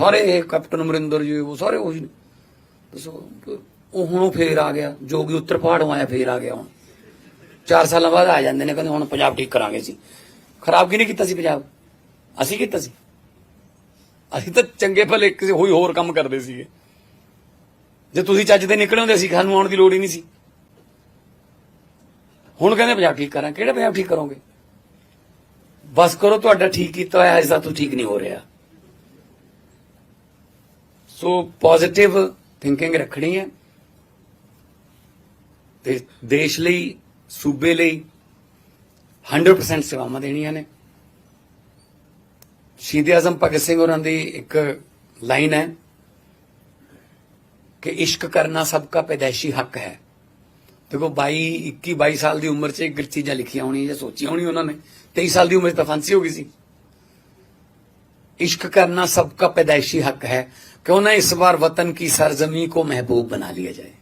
ਸਾਰੇ ਇਹ ਕੈਪਟਨ ਅਮਰਿੰਦਰ ਜੀ, ਉਹ ਸਾਰੇ ਉਹੀ ਨੇ। ਦੱਸੋ, ਉਹ ਹੁਣ ਉਹ ਫੇਰ ਆ ਗਿਆ ਜੋਗੀ ਉੱਤਰ ਪਹਾੜੋਂ ਆਇਆ ਫੇਰ ਆ ਗਿਆ ਹੁਣ। 4 ਸਾਲਾਂ ਬਾਅਦ ਆ ਜਾਂਦੇ ਨੇ, ਕਹਿੰਦੇ ਹੁਣ ਪੰਜਾਬ ਠੀਕ ਕਰਾਂਗੇ ਸੀ ਖਰਾਬ ਕਿਹਨੇ ਕੀਤਾ ਸੀ ਪੰਜਾਬ? ਅਸੀਂ ਕੀਤਾ ਸੀ। ਅਸੀਂ ਤਾਂ ਚੰਗੇ ਭਲੇ ਕਿਸੇ ਹੋਈ ਹੋਰ ਕੰਮ ਕਰਦੇ ਸੀਗੇ। ਜੇ ਤੁਸੀਂ ਚੱਜ ਦੇ ਨਿਕਲੇ ਹੁੰਦੇ ਸੀ, ਸਾਨੂੰ ਆਉਣ ਦੀ ਲੋੜ ਹੀ ਨਹੀਂ ਸੀ। ਹੁਣ ਕਹਿੰਦੇ ਪੰਜਾਬ ਠੀਕ ਕਰਾਂ ਕਿਹੜਾ ਪੰਜਾਬ ਠੀਕ ਕਰੋਗੇ? ਬਸ ਕਰੋ, ਤੁਹਾਡਾ ਠੀਕ ਕੀਤਾ ਹੋਇਆ ਇਸ ਦਾ ਤੂੰ ਠੀਕ ਨਹੀਂ ਹੋ ਰਿਹਾ। ਸੋ ਪੋਜ਼ਿਟਿਵ ਥਿੰਕਿੰਗ ਰੱਖਣੀ ਹੈ। ਤੇ ਦੇਸ਼ ਲਈ, ਸੂਬੇ ਲਈ 100% ਸੇਵਾਵਾਂ ਦੇਣੀਆਂ ਨੇ। ਸ਼ਹੀਦ ਆਜ਼ਮ ਭਗਤ ਸਿੰਘ ਹੋਰਾਂ ਦੀ ਇੱਕ ਲਾਈਨ ਹੈ ਕਿ ਇਸ਼ਕ ਕਰਨਾ ਸਭ ਦਾ ਪੈਦਾਇਸ਼ੀ ਹੱਕ ਹੈ। ਦੇਖੋ 22 21 22 ਸਾਲ ਦੀ ਉਮਰ 'ਚ ਇੱਕ ਚੀਜ਼ਾਂ ਲਿਖੀਆਂ ਹੋਣੀਆਂ ਜਾਂ ਸੋਚੀਆਂ ਹੋਣੀ ਉਹਨਾਂ ਨੇ। 23 ਸਾਲ ਦੀ ਉਮਰ 'ਚ ਤਾਂ ਫਾਂਸੀ ਹੋ ਗਈ ਸੀ। इश्क करना सबका पैदाइशी हक है क्यों ना इस बार वतन की सरजमी को महबूब बना लिया जाए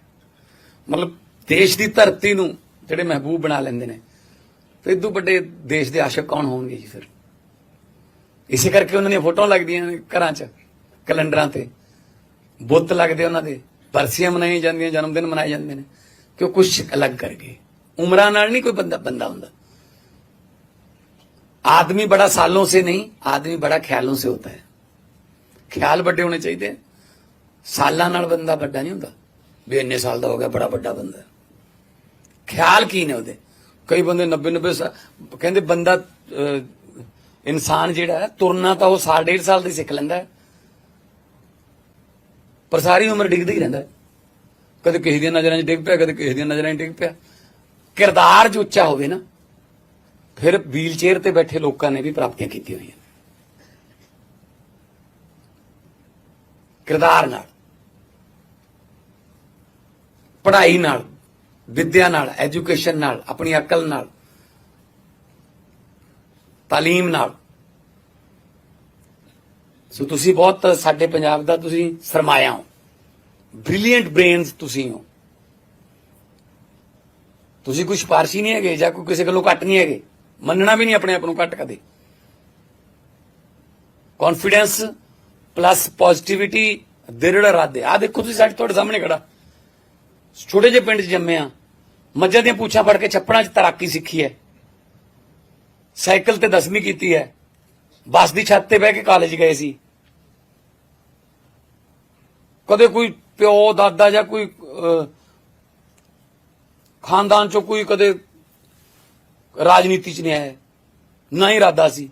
ਮਤਲਬ ਦੇਸ਼ ਦੀ ਧਰਤੀ ਨੂੰ ਜਿਹੜੇ ਮਹਿਬੂਬ ਬਣਾ ਲੈਂਦੇ ਨੇ ਤੇ ਇਦੋਂ ਵੱਡੇ ਦੇਸ਼ ਦੇ ਆਸ਼ਕ ਕੌਣ ਹੋਣਗੇ ਜੀ ਫਿਰ ਇਸੇ ਕਰਕੇ ਉਹਨਾਂ ਦੀਆਂ ਫੋਟੋਆਂ ਲੱਗਦੀਆਂ ਨੇ ਘਰਾਂ 'ਚ ਕੈਲੰਡਰਾਂ ਤੇ ਬੁੱਤ ਲੱਗਦੇ ਉਹਨਾਂ ਦੇ ਬਰਸੀਆਂ ਮਨਾਈਆਂ ਜਾਂਦੀਆਂ ਜਨਮ ਦਿਨ ਮਨਾਏ ਜਾਂਦੇ ਨੇ ਕਿ ਉਹ ਕੁਝ ਅਲੱਗ ਕਰ ਗਏ ਉਮਰਾਂ ਨਾਲ ਨਹੀਂ ਕੋਈ ਬੰਦਾ ਬੰਦਾ ਹੁੰਦਾ आदमी बड़ा सालों से नहीं आदमी बड़ा ख्यालों से होता है ਖਿਆਲ ਵੱਡੇ ਹੋਣੇ ਚਾਹੀਦੇ ਆ। ਸਾਲਾਂ ਨਾਲ ਬੰਦਾ ਵੱਡਾ ਨਹੀਂ ਹੁੰਦਾ ਵੀ ਇੰਨੇ ਸਾਲ ਦਾ ਹੋ ਗਿਆ ਬੜਾ ਵੱਡਾ ਬੰਦਾ ਖਿਆਲ ਕੀ ਨੇ ਉਹਦੇ ਕਈ ਬੰਦੇ 90 90 ਸਾਲ ਕਹਿੰਦੇ ਬੰਦਾ ਅਹ, ਇਨਸਾਨ ਜਿਹੜਾ ਹੈ ਤੁਰਨਾ ਤਾਂ ਉਹ ਸਾਲ ਡੇਢ ਸਾਲ ਦੀ ਸਿੱਖ ਲੈਂਦਾ ਹੈ ਪਰ ਸਾਰੀ ਉਮਰ ਡਿੱਗਦਾ ਹੀ ਰਹਿੰਦਾ ਹੈ ਕਦੇ ਕਿਸੇ ਦੀਆਂ ਨਜ਼ਰਾਂ 'ਚ ਡਿੱਗ ਪਿਆ ਕਦੇ ਕਿਸੇ ਦੀਆਂ ਨਜ਼ਰਾਂ 'ਚ ਡਿੱਗ ਪਿਆ ਕਿਰਦਾਰ ਜੋ ਉੱਚਾ ਹੋਵੇ ਨਾ ਫਿਰ ਵੀਲਚੇਅਰ ਤੇ ਬੈਠੇ ਲੋਕਾਂ ਨੇ ਵੀ ਪ੍ਰਾਪਤੀਆਂ ਕੀਤੀਆਂ ਹੋਈਆਂ। ਕਿਰਦਾਰ ਨਾਲ, ਪੜ੍ਹਾਈ ਨਾਲ, ਵਿੱਦਿਆ ਨਾਲ ਐਜੂਕੇਸ਼ਨ ਨਾਲ, ਆਪਣੀ ਅਕਲ ਨਾਲ, ਤਾਲੀਮ ਨਾਲ। ਸੋ ਤੁਸੀਂ ਬਹੁਤ ਸਾਡੇ ਪੰਜਾਬ ਦਾ ਤੁਸੀਂ ਸਰਮਾਇਆ ਹੋ। ਬ੍ਰਿਲੀਅੰਟ ਬ੍ਰੇਨਸ ਤੁਸੀਂ ਹੋ। ਤੁਸੀਂ ਕੋਈ ਸਿਫਾਰਸ਼ੀ ਨਹੀਂ ਹੈਗੇ ਜਾਂ ਕੋਈ ਕਿਸੇ ਕੋਲੋਂ ਘੱਟ ਨਹੀਂ ਹੈਗੇ। ਮੰਨਣਾ ਵੀ ਨਹੀਂ ਆਪਣੇ ਆਪ ਨੂੰ ਘੱਟ ਕਦੇ। ਕੌਨਫੀਡੈਂਸ ਪਲੱਸ ਪੋਜ਼ਿਟਿਵਿਟੀ ਦ੍ਰਿੜ ਇਰਾਦੇ ਆ ਦੇਖੋ ਤੁਸੀਂ ਸਾਡੇ ਤੁਹਾਡੇ ਸਾਹਮਣੇ ਖੜਾ। ਛੋਟੇ ਜਿਹੇ ਪਿੰਡ 'ਚ ਜੰਮਿਆ ਮੱਝਾਂ ਦੀਆਂ ਪੂਛਾਂ ਫੜ ਕੇ ਛੱਪੜਾਂ 'ਚ ਤੈਰਾਕੀ ਸਿੱਖੀ ਹੈ। ਸਾਈਕਲ ਤੇ 10ਵੀਂ ਕੀਤੀ ਹੈ। ਬੱਸ ਦੀ ਛੱਤ ਤੇ ਬਹਿ ਕੇ ਕਾਲਜ ਗਏ ਸੀ। ਕਦੇ ਕੋਈ ਪਿਓ, ਦਾਦਾ ਜਾਂ ਕੋਈ ਖਾਨਦਾਨ ਚੋਂ ਕੋਈ ਕਦੇ ਰਾਜਨੀਤੀ 'ਚ ਨਹੀਂ ਆਇਆ। ਨਾ ਹੀ ਇਰਾਦਾ ਸੀ।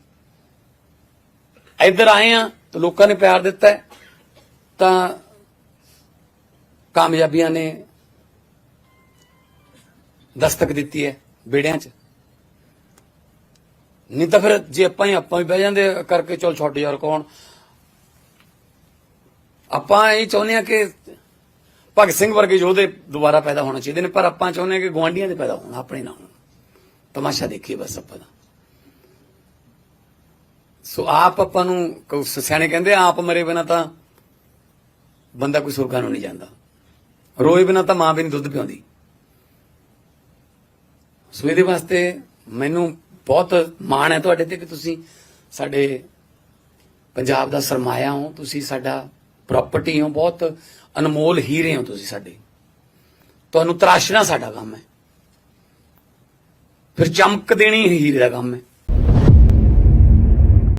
ਇੱਧਰ ਆਏ ਆ ਤਾਂ ਲੋਕਾਂ ਨੇ ਪਿਆਰ ਦਿੱਤਾ ਤਾਂ ਕਾਮਯਾਬੀਆਂ ਨੇ ਦਸਤਕ ਦਿੱਤੀ ਹੈ ਬੇੜਿਆਂ 'ਚ। ਨਹੀਂ ਤਾਂ ਫਿਰ ਜੇ ਆਪਾਂ ਹੀ ਆਪਾਂ ਹੀ ਬਹਿ ਜਾਂਦੇ ਕਰਕੇ ਚਲ ਛੱਡ ਯਾਰ ਕੌਣ? ਆਪਾਂ ਇਹ ਚਾਹੁੰਦੇ ਆ ਕਿ ਭਗਤ ਸਿੰਘ ਵਰਗੇ ਯੋਧੇ ਦੁਬਾਰਾ ਪੈਦਾ ਹੋਣਾ ਚਾਹੀਦੇ ਨੇ, ਪਰ ਆਪਾਂ ਚਾਹੁੰਦੇ ਆ ਕਿ ਗਵਾਂਢੀਆਂ ਦੇ ਪੈਦਾ ਹੋਣ, ਆਪਣੇ ਨਾ ਹੋਣ। ਤਮਾਸ਼ਾ ਦੇਖੀਏ ਬਸ ਆਪਾਂ ਦਾ ਸੋ ਆਪ ਆਪਾਂ ਨੂੰ ਕਉ- ਸਿਆਣੇ ਕਹਿੰਦੇ ਆਪ ਮਰੇ ਬਿਨਾ ਤਾਂ ਬੰਦਾ ਕੋਈ ਸੁਰਗਾਂ ਨੂੰ ਨਹੀਂ ਜਾਂਦਾ। ਰੋਏ ਬਿਨਾ ਤਾਂ ਮਾਂ ਵੀ ਨਹੀਂ ਦੁੱਧ ਪਿਆਉਂਦੀ ਸੋ ਇਹਦੇ ਵਾਸਤੇ ਮੈਨੂੰ ਬਹੁਤ ਮਾਣ ਹੈ ਤੁਹਾਡੇ ਤੇ ਕਿ ਤੁਸੀਂ ਸਾਡੇ ਪੰਜਾਬ ਦਾ ਸਰਮਾਇਆ ਹੋ, ਤੁਸੀਂ ਸਾਡਾ ਪ੍ਰਾਪਰਟੀ ਹੋ, ਬਹੁਤ ਅਨਮੋਲ ਹੀਰੇ ਹੋ ਤੁਸੀਂ ਸਾਡੇ। ਤੁਹਾਨੂੰ ਤਰਾਸ਼ਣਾ ਸਾਡਾ ਕੰਮ ਹੈ। ਫਿਰ ਚਮਕ ਦੇਣੀ ਹੀਰੇ ਦਾ ਕੰਮ ਹੈ।